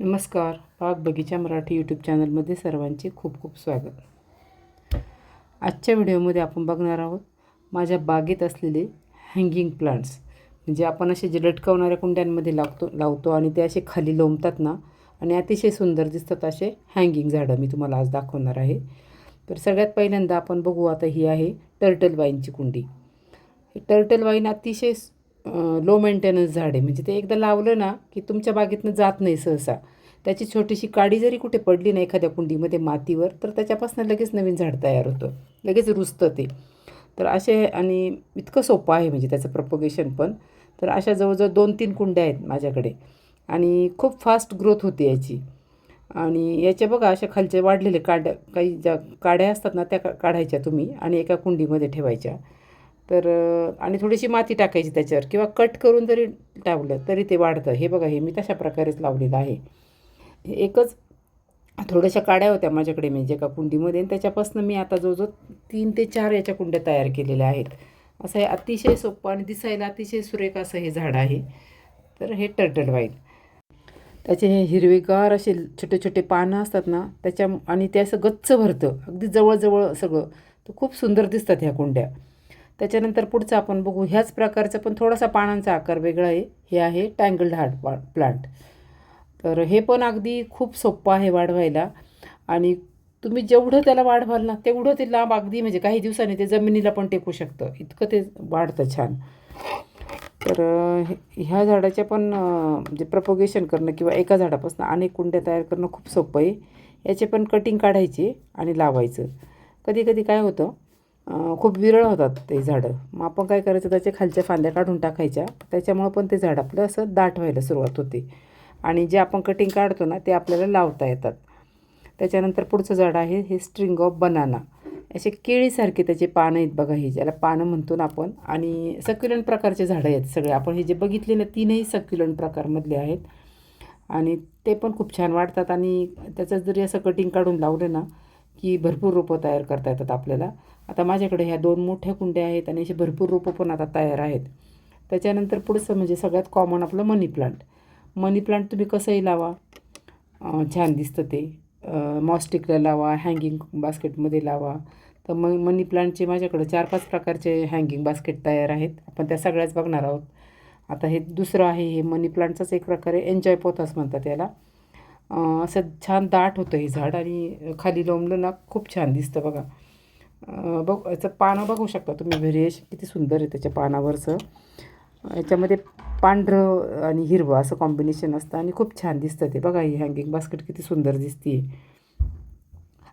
नमस्कार. पाक बगीचा मराठी यूट्यूब चॅनलमध्ये सर्वांचे खूप खूप स्वागत. आजच्या व्हिडिओमध्ये आपण बघणार आहोत माझ्या बागेत असलेले हँगिंग प्लांट्स म्हणजे आपण असे जे लटकवणाऱ्या कुंड्यांमध्ये लावतो लावतो आणि ते असे खाली लोंबतात ना आणि अतिशय सुंदर दिसतात असे हँगिंग झाडं. मी तुम्हाला आज दाखवणार आहे. तर सगळ्यात पहिल्यांदा आपण बघू आता ही आहे टर्टल वाईनची कुंडी. हे टर्टल वाईन अतिशय लो मेंटेनन्स झाड आहे. म्हणजे ते एकदा लावलं ना की तुमच्या बागेतनं जात नाही सहसा. त्याची छोटीशी काडी जरी कुठे पडली ना एखाद्या कुंडीमध्ये मातीवर तर त्याच्यापासून लगेच नवीन झाड तयार होतं. लगेच रुजतं ते. तर असे आणि इतकं सोपं आहे म्हणजे त्याचं प्रपोगेशन पण. तर अशा जवळजवळ दोन तीन कुंड्या आहेत माझ्याकडे. आणि खूप फास्ट ग्रोथ होते याची. आणि याच्या बघा अशा खालचे वाढलेले काड्या काही ज्या काड्या असतात ना त्या का काढायच्या तुम्ही आणि एका कुंडीमध्ये ठेवायच्या. तर आणि थोडीशी माती टाकायची त्याच्यावर किंवा कट करून जरी टावलं तरी ते वाढतं. हे बघा हे मी तशा प्रकारेच लावलेलं आहे. हे एकच थोड्याशा काड्या होत्या माझ्याकडे म्हणजे एका कुंडीमध्ये आणि त्याच्यापासून मी आता जवळजवळ तीन ते चार याच्या कुंड्या तयार केलेल्या आहेत. असं हे अतिशय सोपं आणि दिसायला अतिशय सुरेख असं हे झाड आहे. तर हे टर्टल वाईल त्याचे हे हिरवेगार असे छोटे छोटे पानं असतात ना त्याच्या आणि ते असं गच्च भरतं. अगदी जवळजवळ सगळं. तर खूप सुंदर दिसतात ह्या कुंड्या. त्याच्यानंतर पुढचं आपण बघू ह्याच प्रकारचं पण थोडासा पानांचा आकार वेगळा आहे. हे आहे टँगल्ड हार्ट पा प्लांट तर हे पण अगदी खूप सोपं आहे वाढवायला. आणि तुम्ही जेवढं त्याला वाढवाल ना तेवढं ते लांब अगदी म्हणजे काही दिवसांनी ते जमिनीला पण टेकू शकतं. इतकं ते वाढतं छान. तर ह्या झाडाच्या पण म्हणजे प्रपोगेशन करणं किंवा एका झाडापासून अनेक कुंड्या तयार करणं खूप सोपं आहे. याचे पण कटिंग काढायचे आणि लावायचं. कधी कधी काय होतं खूप विरळ होतात ते झाडं. मग आपण काय करायचं त्याच्या खालच्या फांद्या काढून टाकायच्या. त्याच्यामुळं पण ते झाड आपलं असं दाट व्हायला सुरुवात होते. आणि जे आपण कटिंग काढतो ना ते आपल्याला लावता येतात. त्याच्यानंतर पुढचं झाड आहे हे स्ट्रिंग ऑफ बनाना असे केळीसारखे त्याचे पानं आहेत बघा हे ज्याला पानं म्हणतो ना आपण. आणि सक्युलंट प्रकारचे झाडं आहेत सगळे. आपण हे जे बघितले ना तीनही सक्युलंट प्रकारमधले आहेत. आणि ते पण खूप छान वाढतात. आणि त्याचं जरी असं कटिंग काढून लावलं ना की भरपूर रोपं तयार करता येतात आपल्याला. आता माझ्याकडे ह्या दोन मोठ्या कुंड्या आहेत आणि असे भरपूर रोपं पण आता तयार आहेत. त्याच्यानंतर पुढचं म्हणजे सगळ्यात कॉमन आपलं मनी प्लांट मनी प्लांट तुम्ही कसंही लावा. छान दिसतं ते. मॉस्टिकला लावा हँगिंग बास्केटमध्ये लावा. तर म मनी प्लांटचे माझ्याकडे चार पाच प्रकारचे हँगिंग बास्केट तयार आहेत. आपण त्या सगळ्याच बघणार आहोत. आता हे दुसरं आहे हे मनी प्लांटचाच एक प्रकारे एन्जॉय पोथास म्हणतात याला. असं छान दाट होतं हे झाड आणि खाली लोंबलं ना खूप छान दिसतं बघा. बघ याचं पानं बघू शकता तुम्ही व्हेरिएशन किती सुंदर आहे त्याच्या पानावरचं. याच्यामध्ये पांढरं आणि हिरवं असं कॉम्बिनेशन असतं आणि खूप छान दिसतं ते. बघा ही हँगिंग बास्केट किती सुंदर दिसते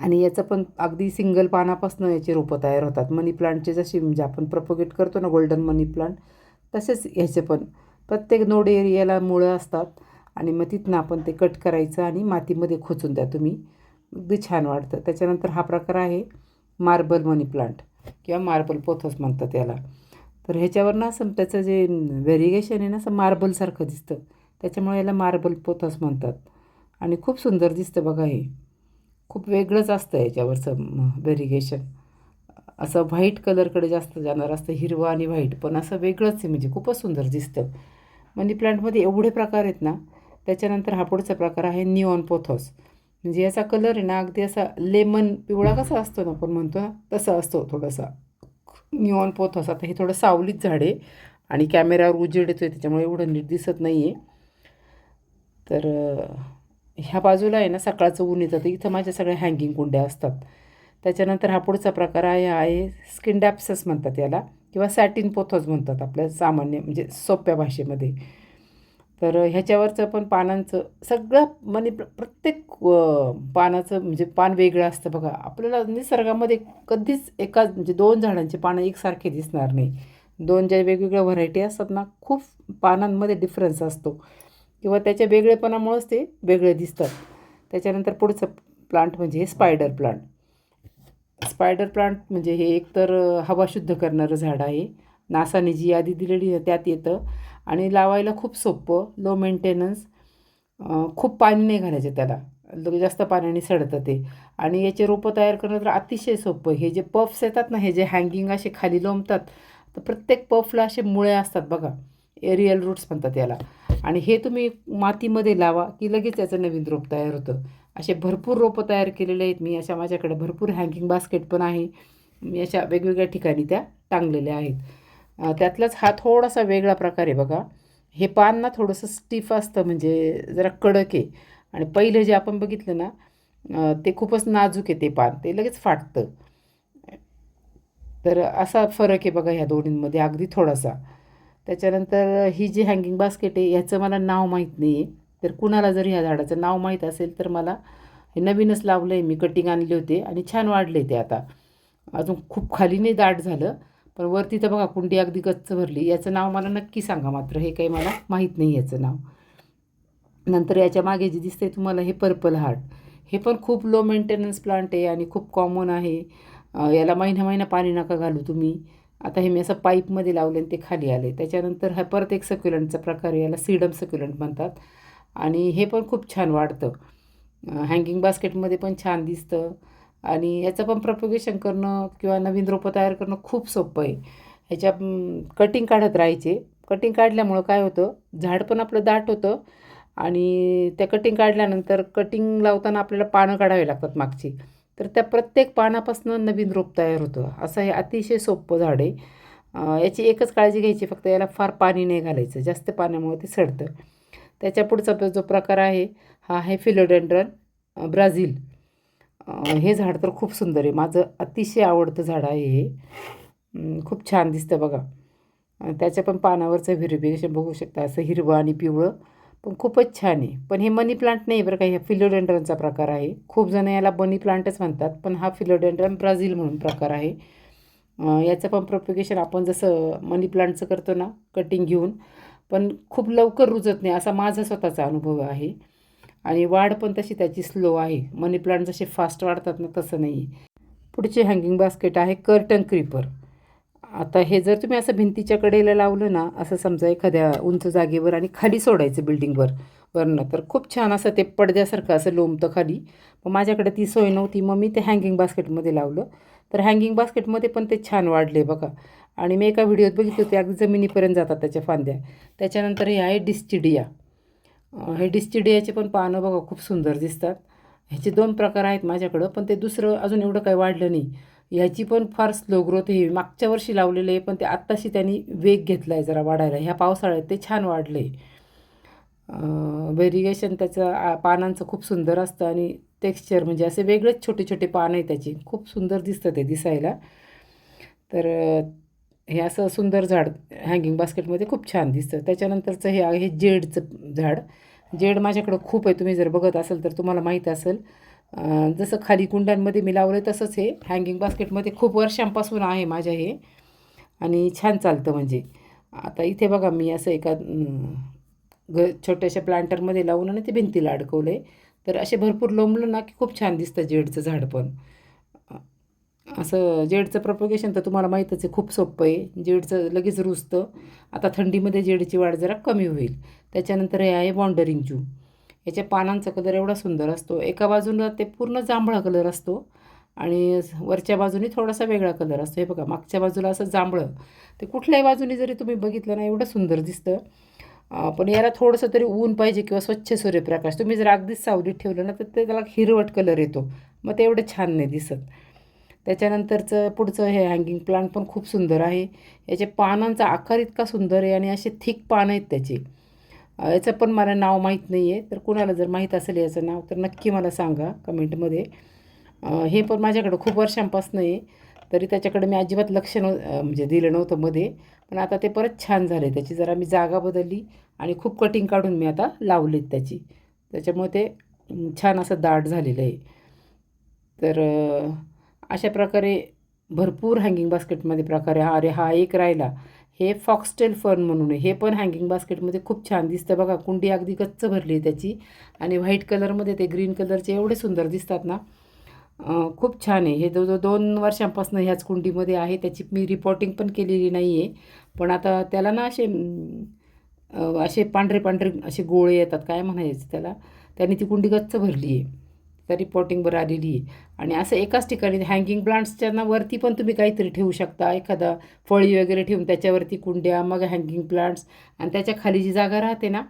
आणि याचं पण अगदी सिंगल पानापासून याचे रोपं तयार होतात. मनी प्लांटचे जसे म्हणजे आपण प्रपोगेट करतो ना गोल्डन मनी प्लांट तसेच ह्याचे पण. प्रत्येक नोड एरियाला मुळं असतात. आणि मग तिथनं आपण ते कट करायचं आणि मातीमध्ये खोचून द्या तुम्ही. अगदी छान वाटतं. त्याच्यानंतर हा प्रकार आहे मार्बल मनी प्लांट किंवा मार्बल पोथस म्हणतात याला. तर ह्याच्यावर ना असं त्याचं जे व्हेरिगेशन आहे ना असं मार्बलसारखं दिसतं. त्याच्यामुळे याला मार्बल पोथस म्हणतात. आणि खूप सुंदर दिसतं बघा हे. खूप वेगळंच असतं याच्यावरचं व्हेरिगेशन असं व्हाईट कलरकडे जास्त जाणार असतं हिरवं आणि व्हाईट पण असं वेगळंच आहे. म्हणजे खूपच सुंदर दिसतं. मनी प्लांटमध्ये एवढे प्रकार आहेत ना त्याच्यानंतर हा पुढचा प्रकार आहे निऑन पोथॉस. म्हणजे याचा कलर आहे ना अगदी असा लेमन पिवळा कसा असतो ना आपण म्हणतो ना तसा असतो थोडासा. निऑन पोथॉस आता हे थोडं सावलीत झाड आहे आणि कॅमेऱ्यावर उजेड येतो आहे त्याच्यामुळे एवढं नीट दिसत नाही आहे तर ह्या बाजूला आहे ना सकाळचं ऊन येतं तर इथं माझ्या सगळ्या हँगिंग कुंड्या असतात. त्याच्यानंतर हा पुढचा प्रकार आहे आहे स्किन डॅप्सस म्हणतात याला किंवा सॅटिन पोथॉस म्हणतात आपल्या सामान्य म्हणजे सोप्या भाषेमध्ये. तर ह्याच्यावरचं पण पानांचं सगळं म्हणजे प्रत्येक पानाचं म्हणजे पान वेगळं असतं बघा. आपल्याला निसर्गामध्ये कधीच एका म्हणजे दोन झाडांचे पानं एकसारखे दिसणार नाही. दोन ज्या वेगवेगळ्या व्हरायटी असतात ना खूप पानांमध्ये डिफरन्स असतो. किंवा त्याच्या वेगळेपणामुळंच ते वेगळे दिसतात. त्याच्यानंतर पुढचं प्लांट म्हणजे हे स्पायडर प्लांट स्पायडर प्लांट म्हणजे हे एकतर हवा शुद्ध करणारं झाड आहे. नासाने जी यादी दिलेली त्यात येतं. आणि लावायला खूप सोपं लो मेंटेनन्स खूप पाणी नाही घालायचे त्याला. जास्त पाण्याने सडतं ते. आणि याचे रोपं तयार करणं तर अतिशय सोपं. हे जे पफ्स येतात ना हे जे हँगिंग असे खाली लोंबतात तर प्रत्येक पफला असे मुळे असतात बघा. एरियल रूट्स म्हणतात याला. आणि हे तुम्ही मातीमध्ये लावा की लगेच त्याचं नवीन रोप तयार होतं. असे भरपूर रोपं तयार केलेले आहेत. मी अशा माझ्याकडे भरपूर हँगिंग बास्केट पण आहे. मी अशा वेगवेगळ्या ठिकाणी त्या टांगलेल्या आहेत. त्यातलाच हा थोडासा वेगळा प्रकार आहे बघा. हे पान ना थोडंसं स्टिफ असतं म्हणजे जरा कडक आहे. आणि पहिलं जे आपण बघितलं ना ते खूपच नाजूक आहे ते पान. ते लगेच फाटतं. तर असा फरक आहे बघा ह्या दोन्हींमध्ये अगदी थोडासा. त्याच्यानंतर ही जी हँगिंग बास्केट आहे ह्याचं मला नाव माहीत नाही आहे तर कुणाला जर ह्या झाडाचं नाव माहीत असेल तर मला हे नवीनच लावलं आहे मी. कटिंग आणले होते आणि छान वाढले ते आता. अजून खूप खाली नाही दाट झालं. पण वरती तर बघा कुंडी अगदी गच्च भरली. याचं नाव मला नक्की सांगा मात्र. हे काही मला माहीत नाही याचं नाव. नंतर याच्या मागे जे दिसतंय तुम्हाला हे पर्पल हार्ट हे पण खूप लो मेंटेनन्स प्लांट आहे आणि खूप कॉमन आहे. याला महिना महिना पाणी नका घालू तुम्ही. आता हे मी असं पाईपमध्ये लावले आणि ते खाली आले. त्याच्यानंतर हा परत एक सक्युलंटचा प्रकार आहे. याला सीडम सक्युलंट म्हणतात. आणि हे पण खूप छान वाढतं. हँगिंग बास्केटमध्ये पण छान दिसतं. आणि याचं पण प्रपोगेशन करणं किंवा नवीन रोपं तयार करणं खूप सोपं आहे. ह्याच्या कटिंग काढत राहायचे. कटिंग काढल्यामुळं काय होतं? झाड पण आपलं दाट होतं आणि त्या कटिंग काढल्यानंतर कटिंग लावताना आपल्याला पानं काढावी लागतात मागची. तर त्या प्रत्येक पानापासून नवीन रोप तयार होतं. असं हे अतिशय सोपं झाड आहे. याची एकच काळजी घ्यायची फक्त याला फार पाणी नाही घालायचं. जास्त पाण्यामुळे ते सडतं. त्याच्या पुढचा जो- प्रकार आहे हा आहे फिलोडेंड्रन ब्राझील. हे झाड तर खूप सुंदर आहे. माझं अतिशय आवडतं झाड आहे हे. खूप छान दिसतं बघा. त्याच्या पण पानावरचं व्हेरिफिकेशन बघू शकता. असं हिरवं आणि पिवळं पण खूपच छान आहे. पण हे मनी प्लांट नाही बरं का हे फिलोडेंड्रनचा प्रकार आहे. खूप जण याला मनी प्लांटच म्हणतात पण हा फिलोडेंड्रन ब्राझील म्हणून प्रकार आहे. याचं पण प्रोपिगेशन आपण जसं मनी प्लांटचं करतो ना कटिंग घेऊन पण खूप लवकर रुजत नाही असा माझा स्वतःचा अनुभव आहे. आणि वाढ पण तशी त्याची स्लो आहे. मनी प्लांट जसे फास्ट वाढतात ना तसं नाही पुढचे हँगिंग बास्केट आहे कर्टन क्रीपर आता हे जर तुम्ही असं भिंतीच्या कडेला लावलं ना असं समजा एखाद्या उंच जागेवर आणि खाली सोडायचं बिल्डिंगवर वरनं तर खूप छान असं ते पडद्यासारखं असं लोंबतं खाली. मग माझ्याकडे ती सोय नव्हती मग मी ते हँगिंग बास्केटमध्ये लावलं. तर हँगिंग बास्केटमध्ये पण ते छान वाढले बघा. आणि मी एका व्हिडिओत बघितले होते अगदी जमिनीपर्यंत जातात त्याच्या फांद्या. त्याच्यानंतर हे आहे डिस्टिडिया. हे डिस्टिडियाचे पण पानं बघा खूप सुंदर दिसतात. ह्याचे दोन प्रकार आहेत माझ्याकडं पण ते दुसरं अजून एवढं काही वाढलं नाही. ह्याची पण फार स्लो ग्रोथ ही मागच्या वर्षी लावलेले आहे पण ते आत्ताशी त्यांनी वेग घेतला आहे जरा वाढायला. ह्या पावसाळ्यात ते छान वाढलं आहे व्हेरिगेशन त्याचं आ, पानांचं खूप सुंदर असतं आणि टेक्स्चर म्हणजे असे वेगळेच छोटे छोटे पानं आहे त्याची. खूप सुंदर दिसतं ते दिसायला. तर हे असं सुंदर झाड हँगिंग बास्केटमध्ये खूप छान दिसतं. त्याच्यानंतरचं हे आहे जेडचं झाड. जेड माझ्याकडं खूप आहे. तुम्ही जर बघत असाल तर तुम्हाला माहीत असेल. जसं खाली कुंड्यांमध्ये मी लावलं तसंच हे हँगिंग बास्केटमध्ये खूप वर्षांपासून आहे माझ्या हे. आणि छान चालतं म्हणजे. आता इथे बघा मी असं एका घ छोट्याशा प्लांटरमध्ये लावून आणि ते भिंतीला अडकवलं आहे तर असे भरपूर लोंबलं ना की खूप छान दिसतं जेडचं झाड पण. असं जेडचं प्रपोगेशन तर तुम्हाला माहीतच आहे खूप सोपं आहे. जेडचं लगेच रुजतं. आता थंडीमध्ये जेडची वाढ जरा कमी होईल. त्याच्यानंतर हे आहे बॉन्डरिंग जू याच्या पानांचा कलर एवढा सुंदर असतो. एका बाजूला ते पूर्ण जांभळा कलर असतो आणि वरच्या बाजूने थोडासा वेगळा कलर असतो. हे बघा मागच्या बाजूला असं जांभळं. ते कुठल्याही बाजूने जरी तुम्ही बघितलं ना एवढं सुंदर दिसतं. पण याला थोडंसं तरी ऊन पाहिजे किंवा स्वच्छ सूर्यप्रकाश. तुम्ही जर अगदीच सावलीत ठेवलं ना तर ते त्याला हिरवट कलर येतो. मग ते एवढं छान नाही दिसत. त्याच्यानंतरचं पुढचं हे हँगिंग प्लांट पण खूप सुंदर आहे. याच्या पानांचा आकार इतका सुंदर आहे आणि असे थिक पानं आहेत त्याचे. याचं पण मला नाव माहीत नाही आहे तर कुणाला जर माहीत असेल याचं नाव तर नक्की मला सांगा कमेंटमध्ये. हे पण माझ्याकडं खूप वर्षांपासून आहे. तरी त्याच्याकडे मी अजिबात लक्ष नव म्हणजे दिलं नव्हतं मध्ये. पण आता ते परत छान झाले त्याची जरा मी जागा बदलली आणि खूप कटिंग काढून मी आता लावलीत त्याची. त्याच्यामुळे ते छान असं दाट झालेलं आहे. तर अशा प्रकारे भरपूर हँगिंग बास्केटमध्ये प्रकार आहे अरे हा एक राहिला. हे फॉक्सटेल फर्न म्हणून आहे. हे पण हँगिंग बास्केटमध्ये खूप छान दिसतं बघा. कुंडी अगदी गच्च भरली आहे त्याची. आणि व्हाईट कलरमध्ये ते ग्रीन कलरचे एवढे सुंदर दिसतात ना. खूप छान आहे. हे जवळजवळ दोन वर्षांपासून ह्याच कुंडीमध्ये आहे. त्याची मी रिपोर्टिंग पण केलेली नाही आहे पण आता त्याला ना असे असे पांढरे पांढरे असे गोळे येतात. काय म्हणायचं त्याला? त्याने ती कुंडी गच्च भरली आहे. त्या रिपोर्टिंगवर आलेली आहे. आणि असं एकाच ठिकाणी हँगिंग प्लांट्सच्या ना वरती पण तुम्ही काहीतरी ठेवू शकता. एखादा फळी वगैरे ठेवून त्याच्यावरती कुंड्या मग हँगिंग प्लांट्स आणि त्याच्याखाली जी जागा राहते ना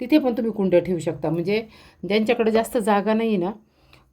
तिथे पण तुम्ही कुंड्या ठेवू शकता. म्हणजे ज्यांच्याकडे जास्त जागा नाही ना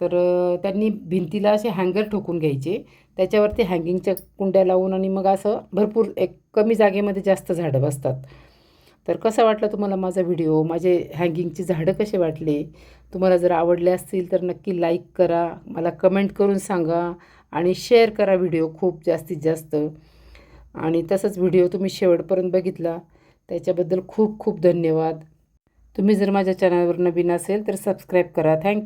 तर त्यांनी भिंतीला असे हँगर ठोकून घ्यायचे. त्याच्यावरती हँगिंगच्या कुंड्या लावून आणि मग असं भरपूर एक कमी जागेमध्ये जास्त झाडं बसतात. तर कसा वाटला तुम्हाला माझा व्हिडिओ? माझे हँगिंगची झाडं कसे वाटले? तुम्हाला जर आवडले असतील तर नक्की लाईक करा. मला कमेंट करून सांगा आणि शेअर करा व्हिडिओ खूप जास्तीत जास्त. आणि तसंच व्हिडिओ तुम्ही शेवटपर्यंत बघितला त्याच्याबद्दल खूप खूप धन्यवाद. तुम्ही जर माझ्या चॅनलवर नवीन असेल तर सबस्क्राईब करा. थँक्यू